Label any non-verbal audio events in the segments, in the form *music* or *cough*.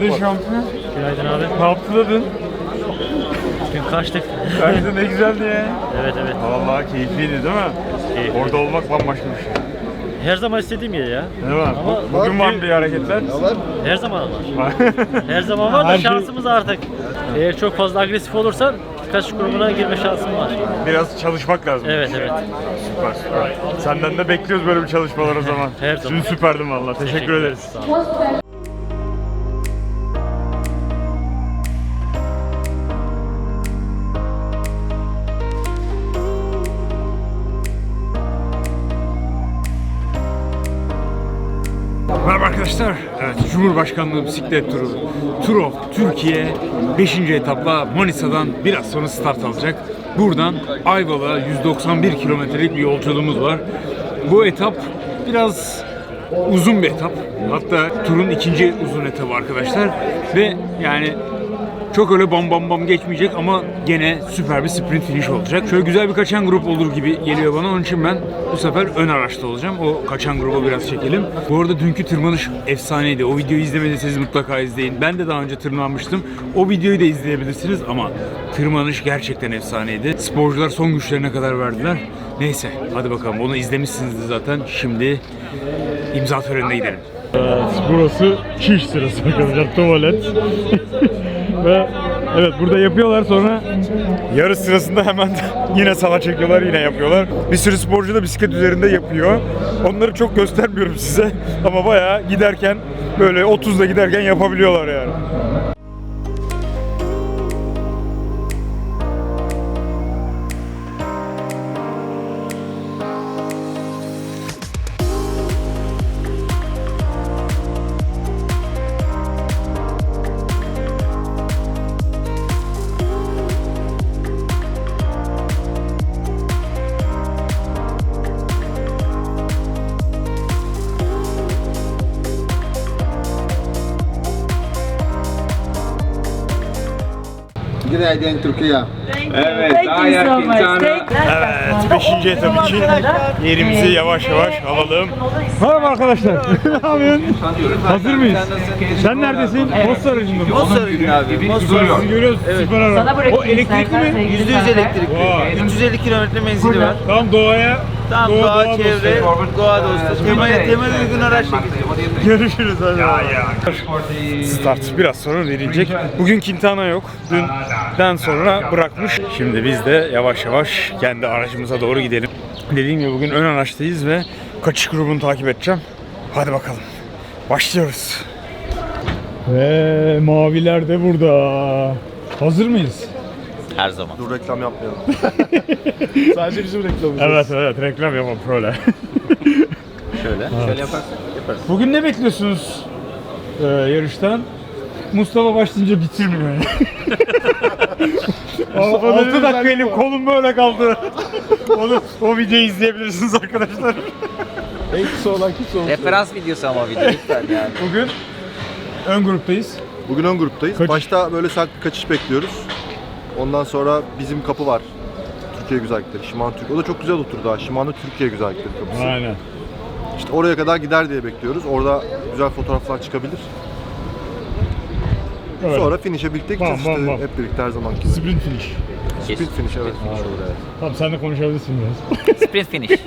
Nerede şampiyon? Günaydın abi. Ne yaptıladın? Dün kaçtık. Bence ne güzeldi ya. evet evet. Vallahi keyifliydi değil mi? Keyifli. Orada olmak bambaşka bir şey. Her zaman istediğim yer ya. Değil mi? Ama- Bu- Bugün var bir hareketler? Her zaman var. Her zaman var *laughs* da şey- şansımız artık. Eğer çok fazla agresif olursan kaçış grubuna girme şansın var. Biraz çalışmak lazım. Evet evet. Süper süper. Senden de bekliyoruz böyle bir çalışmalar o zaman. Her zaman. Dün süperdin valla. Teşekkür, ederiz. Sağ ol. Cumhurbaşkanlığı bisiklet turu. Tour of Türkiye 5. etapla Manisa'dan biraz sonra start alacak. Buradan Ayvalık'a 191 kilometrelik bir yolculuğumuz var. Bu etap biraz uzun bir etap. Hatta turun ikinci uzun etabı arkadaşlar. Ve yani çok öyle bam bam bam geçmeyecek ama gene süper bir sprint finish olacak. Şöyle güzel bir kaçan grup olur gibi geliyor bana. Onun için ben bu sefer ön araçta olacağım. O kaçan grubu biraz çekelim. Bu arada dünkü tırmanış efsaneydi. O videoyu izlemediyseniz mutlaka izleyin. Ben de daha önce tırmanmıştım. O videoyu da izleyebilirsiniz ama tırmanış gerçekten efsaneydi. Sporcular son güçlerine kadar verdiler. Neyse hadi bakalım onu izlemişsinizdir zaten. Şimdi imza törenine gidelim. burası çiş sırası arkadaşlar tuvalet. *laughs* Ve evet burada yapıyorlar sonra yarış sırasında hemen *laughs* yine sağa çekiyorlar yine yapıyorlar. Bir sürü sporcu da bisiklet üzerinde yapıyor. Onları çok göstermiyorum size *laughs* ama bayağı giderken böyle 30'da giderken yapabiliyorlar yani. Günaydın Türkiye. Evet, Thank daha you so yakın much. sana. Thank Evet, 5. etap için yerimizi yavaş yavaş alalım. Merhaba arkadaşlar. *laughs* ne yapıyorsun? Hazır mıyız? Sen neredesin? Posta aracında mısın? Posta aracında abi. Posta Sizi görüyoruz. Süper araba. Bırakayım O elektrikli mi? istersen. %100 elektrikli. Vay. 350 kilometre menzili var. Tam doğaya. Tam doğa- doğa, çevre, doğa dostu. Temel, temel uygun araç şekilde. Görüşürüz hadi. Ya ya. Start biraz sonra verilecek. Bugün Quintana yok. Dünden sonra bırakmış. Şimdi biz de yavaş yavaş kendi aracımıza doğru gidelim. Dediğim gibi bugün ön araçtayız ve kaçış grubunu takip edeceğim. Hadi bakalım. Başlıyoruz. Ve maviler de burada. Hazır mıyız? Her zaman. Dur reklam yapmayalım. *laughs* Sadece bizim reklamımız. Evet evet reklam yapalım böyle. Şöyle. Şöyle yaparsak yaparız. Bugün ne bekliyorsunuz e, yarıştan? Mustafa başlayınca bitirmiyor yani. 6 dakika elim kolum böyle kaldı. Onu, o videoyu izleyebilirsiniz arkadaşlar. Referans videosu ama video lütfen yani. Bugün ön gruptayız. Bugün ön gruptayız. Kaçış. Başta böyle sert bir kaçış bekliyoruz. Ondan sonra bizim kapı var. Türkiye güzellikleri, Shimano Türk. O da çok güzel oturdu ha. Shimano Türkiye güzellikleri kapısı. Aynen. İşte oraya kadar gider diye bekliyoruz. Orada güzel fotoğraflar çıkabilir. Evet. Sonra finish'e birlikte gideceğiz Bam, bam, işte bam. hep birlikte her zamanki gibi. Sprint finish. Sprint finish evet finish olur evet. Tamam sen de konuşabilirsin biraz. Sprint finish. *laughs*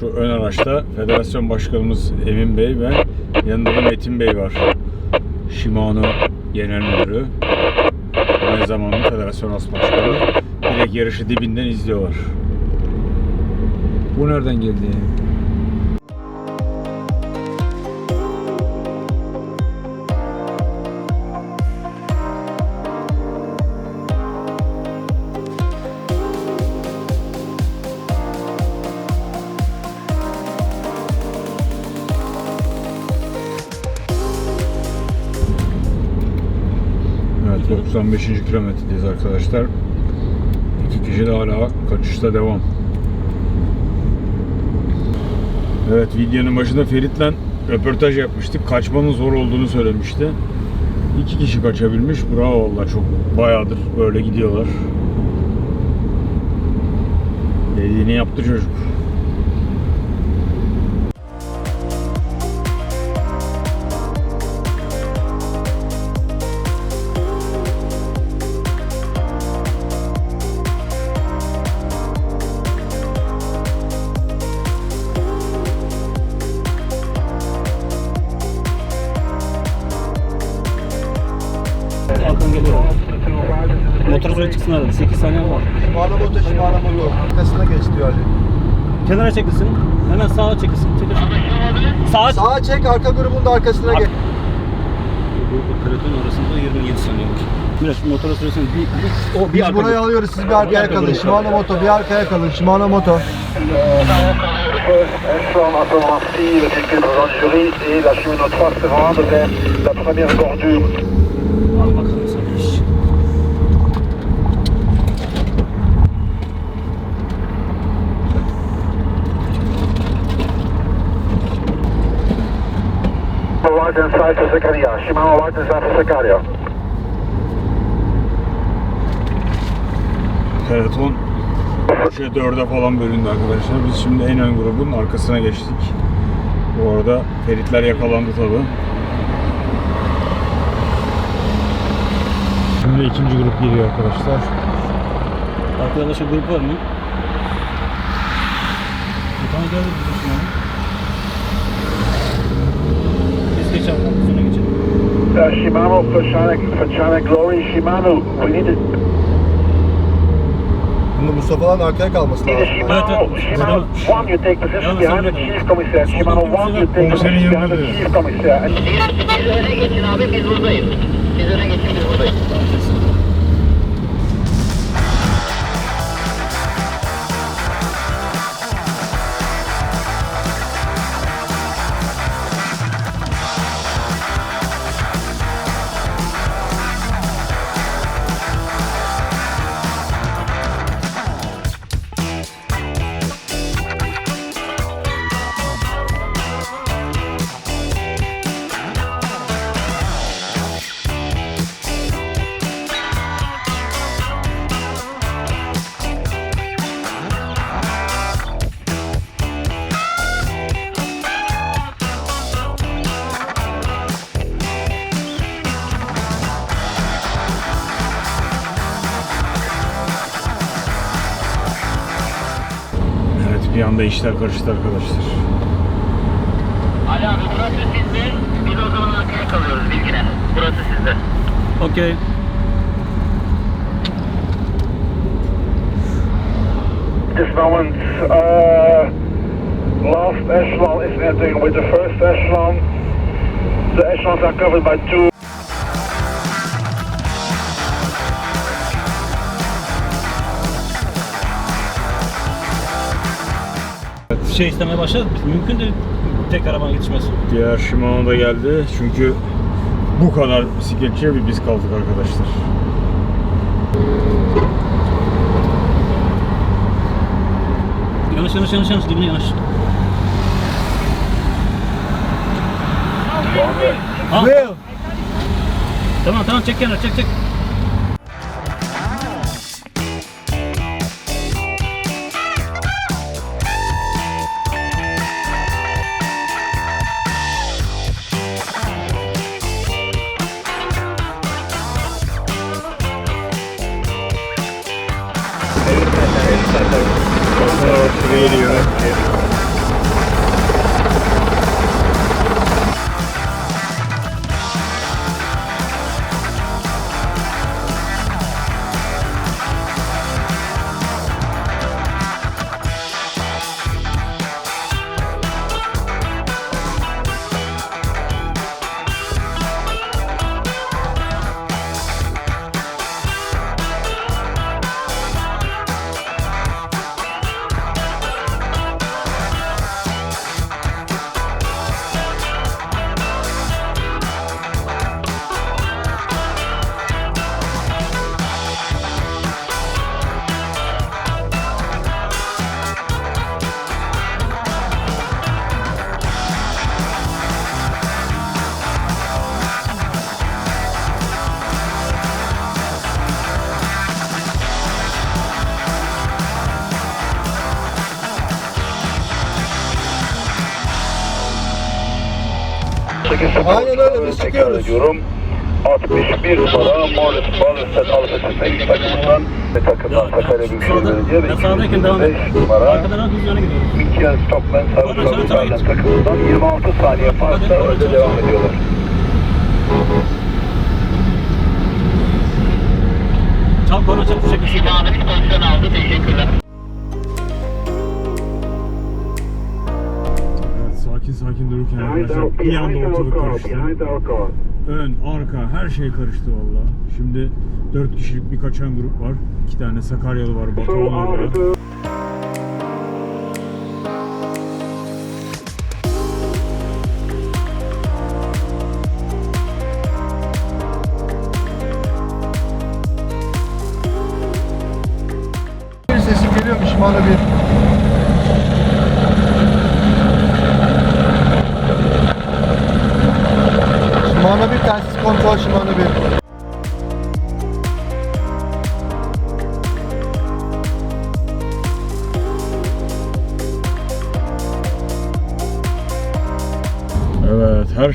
şu ön araçta federasyon başkanımız Emin Bey ve yanında da Metin Bey var. Shimano Genel Müdürü. Aynı zamanda federasyon as başkanı. Direkt yarışı dibinden izliyorlar. Bu nereden geldi ya? 95. kilometredeyiz arkadaşlar. İki kişi de hala kaçışta devam. Evet videonun başında Ferit'le röportaj yapmıştık. Kaçmanın zor olduğunu söylemişti. İki kişi kaçabilmiş. Bravo valla çok bayağıdır böyle gidiyorlar. Dediğini yaptı çocuk. Çıksın arada. 8 saniye var. Shimano Moto, Shimano Moto. Arkasına geç diyor Ali. Kenara çekilsin. Hemen sağa çekilsin. Çekilsin. Sağa Sağa çek, arka grubun da arkasına geç. Bu peloton arasında 27 saniye var. Miraç motora süresini bir, bir, o bir Biz arka burayı alıyoruz, siz bir arkaya arka kalın. grup. Shimano Moto, bir arkaya kalın. Shimano Moto. Echelon à ce moment-ci, quelques injuries et la cheminot 3 se rendre vers la première bordure. Al bakalım sana iş. Side for Zakaria. Shimano side for Zakaria. Peloton 3'e 4'e falan bölündü arkadaşlar. Biz şimdi en ön grubun arkasına geçtik. Bu arada Feritler yakalandı tabi. Şimdi ikinci grup geliyor arkadaşlar. Arkada başka grup var mı? Bir tane geldi bizim şu an. Biz geç abi. Sonra geçelim. Uh, Shimano for China, for China Glory. Shimano, we need a, Bunu Mustafa'dan arkaya kalması need a lazım. Shimano. Shimano 1, you take position behind the chief commissar. Shimano 1, you take position behind the chief commissar. And Siz öne geçin abi biz buradayız. Siz öne geçin biz buradayız. Işler karıştı arkadaşlar. Ali abi burası sizde. Biz o zaman arkaya kalıyoruz bilgine. Burası sizde. Okey. this moment, uh, last echelon is entering with the first echelon. The echelons are covered by two Şey istemeye başladı. Mümkün değil. Tek arabanın yetişmesi. Diğer Shimano da geldi. Çünkü bu kadar bisikletçiye bir biz kaldık arkadaşlar. Yanlış yanlış yanlış yanlış. Dibine yanaş. Ha. Tamam tamam çek kenara çek çek. Yeah. Tekrar ediyorum. 61 numara Morris Balırsat Alfası'ndaki takımından ve takımdan Sakarya Büyükşehir Belediye ve ben sağdayken devam et. 5 numara. Mikel Stockman tabii. Tayland takımından 26 saniye farkla önde devam ediyorlar. Çal konu çal şekilde. Şivan'ın pozisyon aldı. Teşekkürler. Sakin sakin dururken arkadaşlar bir anda ortalık karıştı. Ön, arka her şey karıştı valla. Şimdi 4 kişilik bir kaçan grup var. 2 tane Sakaryalı var, Batuhan orada.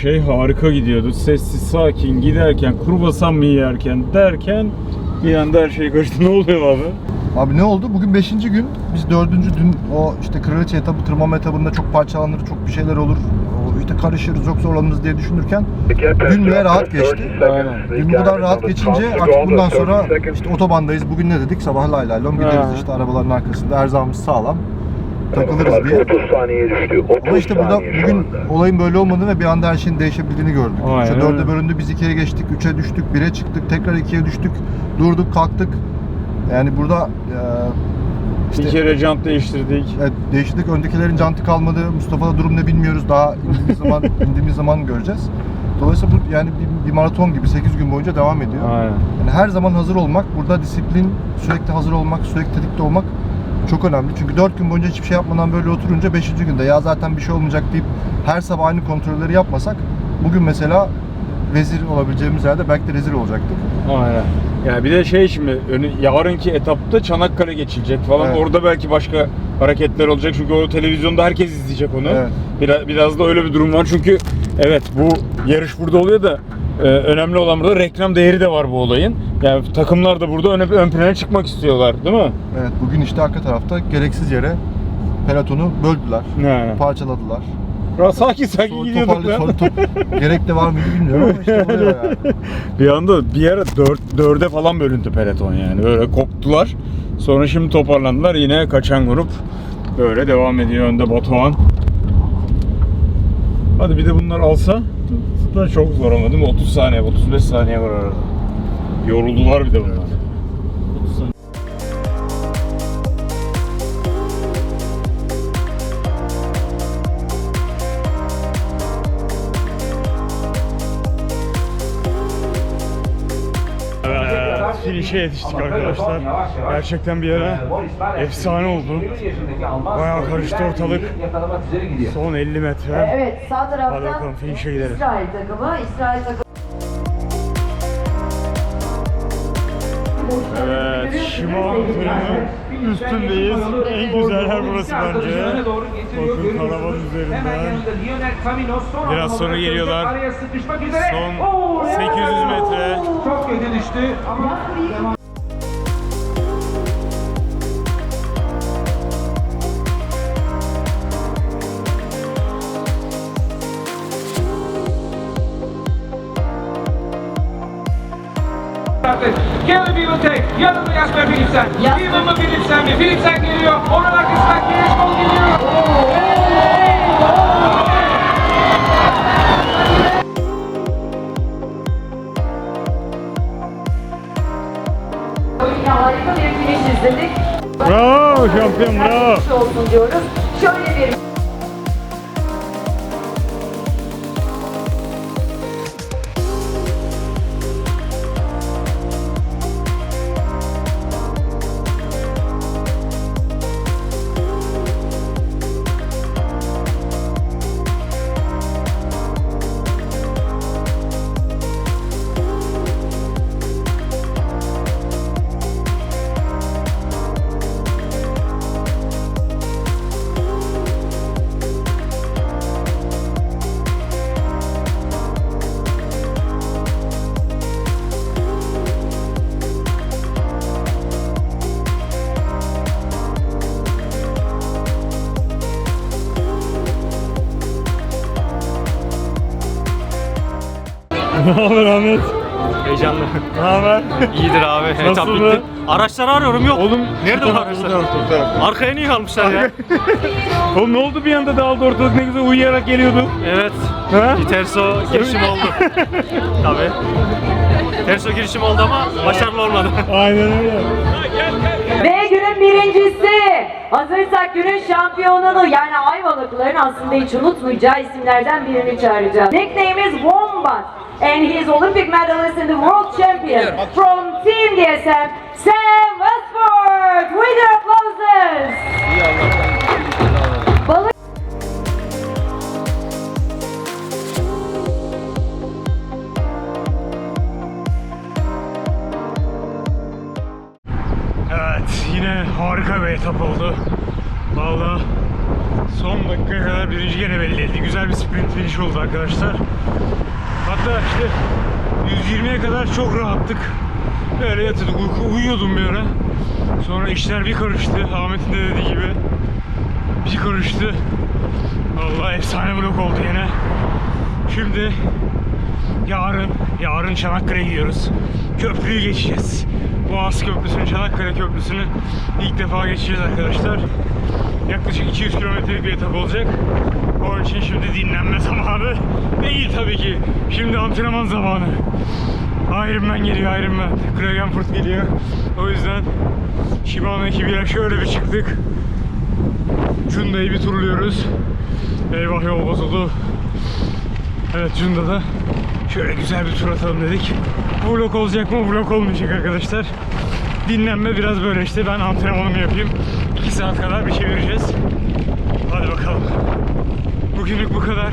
Şey harika gidiyordu. Sessiz sakin giderken kurbasan mı yerken derken bir anda her şey karıştı. *laughs* Ne oluyor abi? Abi ne oldu? Bugün 5. gün. Biz 4. dün o işte kraliçe etabı, tırmanma etabında çok parçalanır, çok bir şeyler olur. O işte karışırız, çok zorlanırız diye düşünürken Dün bile rahat geçti. Aynen. Dün bu kadar rahat geçince artık bundan sonra işte otobandayız. Bugün ne dedik? Sabah lay lay lom gideriz işte arabaların arkasında. Erzağımız sağlam. Takılırız diye. 30 saniye düştü. 30 Ama işte burada bugün olayın böyle olmadığını ve bir anda her şeyin değişebildiğini gördük. Aynen İşte dörde bölündü, biz ikiye geçtik, üçe düştük, bire çıktık, tekrar ikiye düştük, durduk, kalktık. Yani burada e, işte Bir kere jant değiştirdik. evet, değişiklik öndekilerin cantı kalmadı. Mustafa'da durum ne bilmiyoruz. Daha indiğimiz zaman *laughs* indiğimiz zaman göreceğiz. Dolayısıyla bu yani bir, bir maraton gibi 8 gün boyunca devam ediyor. Aynen. Yani her zaman hazır olmak, burada disiplin, sürekli hazır olmak, sürekli tetikte olmak çok önemli. Çünkü 4 gün boyunca hiçbir şey yapmadan böyle oturunca 5. günde ya zaten bir şey olmayacak deyip her sabah aynı kontrolleri yapmasak bugün mesela vezir olabileceğimiz yerde belki de rezil olacaktık. Aynen. Yani bir de şey şimdi önü, yarınki etapta Çanakkale geçilecek falan. Evet. Orada belki başka hareketler olacak çünkü o televizyonda herkes izleyecek onu. Evet. Biraz, biraz da öyle bir durum var çünkü evet bu yarış burada oluyor da e, önemli olan burada reklam değeri de var bu olayın. Yani takımlar da burada ön, ön plana çıkmak istiyorlar değil mi? Evet bugün işte arka tarafta gereksiz yere pelotonu böldüler, Ne? parçaladılar. Biraz sakin sakin Sonra gidiyorduk lan. top, gerek de var mıydı bilmiyorum ama işte oluyor yani. *laughs* Bir anda bir ara dört, dörde falan bölündü peloton yani. Böyle koptular. Sonra şimdi toparlandılar. Yine kaçan grup böyle devam ediyor. Önde Batuhan. Hadi bir de bunlar alsa da çok zor ama değil mi? 30 saniye, 35 saniye var arada. Yoruldular bir de bunlar. Finish'e yetiştik arkadaşlar. Gerçekten bir ara efsane oldu. Bayağı karıştı ortalık. Son 50 metre. Evet sağ Hadi taraftan bakalım, finish'e gidelim. İsrail takımı. İsrail takımı. Evet, Şimal tırının üstündeyiz. En güzel yer burası bence. Bakın karavan üzerinden. Biraz sonra geliyorlar. Son 800 metre. Çok kötü düştü ama yanında Jasper Philipsen. Mı Philipsen mi? Philipsen geliyor. Onun arkasından Kirişkol geliyor. Harika bir finish izledik. Bravo şampiyon bravo. Olsun diyoruz. Ne haber Ahmet? Heyecanlı. Ne haber? İyidir abi. Etap Nasıl bitti. Araçları arıyorum yok. Oğlum Nerede bu araçlar? Arkaya niye kalmışlar ya? *laughs* Oğlum ne oldu bir anda dağıldı ortalık ne güzel uyuyarak geliyordu. evet. Ha? Bir terso girişim oldu. *laughs* Tabii. Terso girişim oldu ama başarılı olmadı. *laughs* Aynen öyle. Ve günün birincisi. Hazırsak günün şampiyonunu yani Ayvalıkların aslında hiç unutmayacağı isimlerden birini çağıracağız. Nickname is Wombat. And he is Olympic medalist and the world champion from Team DSM, Sam Westford. With your applauses. Balık Evet yine harika bir etap oldu. Vallahi son dakikaya kadar birinci gene belliydi. Güzel bir sprint finish oldu arkadaşlar. Hatta işte 120'ye kadar çok rahattık. Böyle yatırdık, uyku, uyuyordum bir ara. Sonra işler bir karıştı. Ahmet'in de dediği gibi. Bir karıştı. Vallahi efsane blok oldu yine. Şimdi yarın, yarın Çanakkale'ye gidiyoruz. Köprüyü geçeceğiz. Boğaz Köprüsü'nü, Çanakkale Köprüsü'nü ilk defa geçeceğiz arkadaşlar. Yaklaşık 200 kilometrelik bir etap olacak. Onun için şimdi dinlenme zamanı değil tabii ki. Şimdi antrenman zamanı. Iron Man geliyor, Iron Man. Klagenfurt geliyor. O yüzden Shimano ekibiyle şöyle bir çıktık. Cunda'yı bir turluyoruz. Eyvah yol bozuldu. Evet Cunda'da şöyle güzel bir tur atalım dedik. Vlog olacak mı? Vlog olmayacak arkadaşlar. Dinlenme biraz böyle işte. Ben antrenmanımı yapayım. 2 saat kadar bir çevireceğiz. Hadi bakalım. Bugünlük bu kadar.